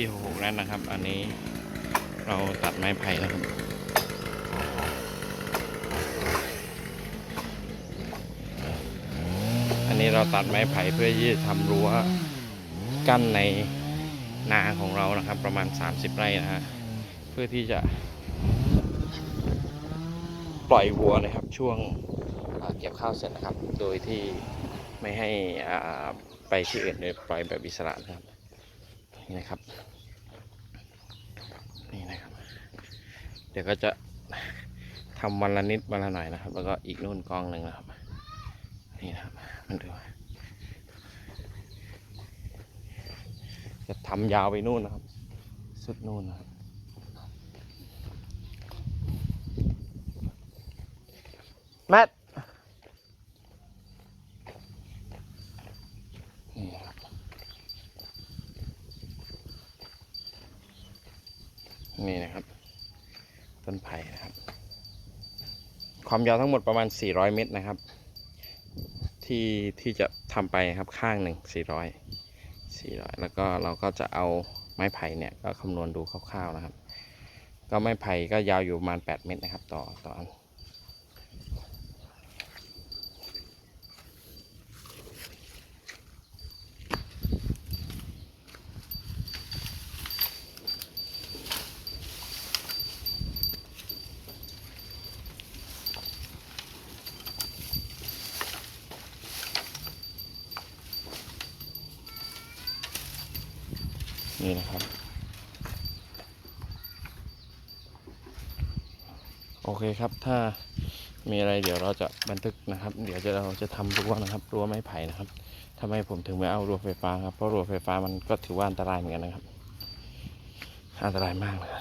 ที่หกนั่นนะครับ อันนี้เราตัดไม้ไผ่แล้วครับอันนี้เราตัดไม้ไผ่เพื่อที่จะทำรั้วกั้นในนาของเรานะครับ ประมาณ 30 ไร่นะฮะเพื่อที่จะ ปล่อยวัวนะครับช่วงเก็บข้าวเสร็จนะครับ โดยที่ไม่ให้อ่าไปที่อื่นเลยปล่อยแบบอิสระนะครับ นี่นะครับ นี่นะครับ เดี๋ยวก็จะทำวันละนิดวันละหน่อยนะครับ แล้วก็อีกนู่นกองหนึ่งนะครับ นี่นะครับ มันดูจะทำยาวไปนู่นนะครับ สุดนู่นนะครับแมทนี่นะครับ นี่นะครับ ต้นไผ่นะครับ ความยาวทั้งหมดประมาณ 400 เมตรนะครับ ที่ที่จะทำไปครับข้างหนึ่ง400 400 แล้วก็เราก็จะเอาไม้ไผ่เนี่ยก็คำนวณดูคร่าวๆนะครับ ก็ไม้ไผ่ก็ยาวอยู่ประมาณ 8 เมตรนะครับ ต่อต่ออัน นี่นะครับ โอเคครับถ้ามีอะไรเดี๋ยวเราจะบันทึกนะครับ เดี๋ยวจะเราจะทำรั้วนะครับรั้วไม้ไผ่นะครับทำไมผมถึงไม่เอารั้วไฟฟ้าครับเพราะรั้วไฟฟ้ามันก็ถือว่าอันตรายเหมือนกันนะครับ อันตรายมากเลย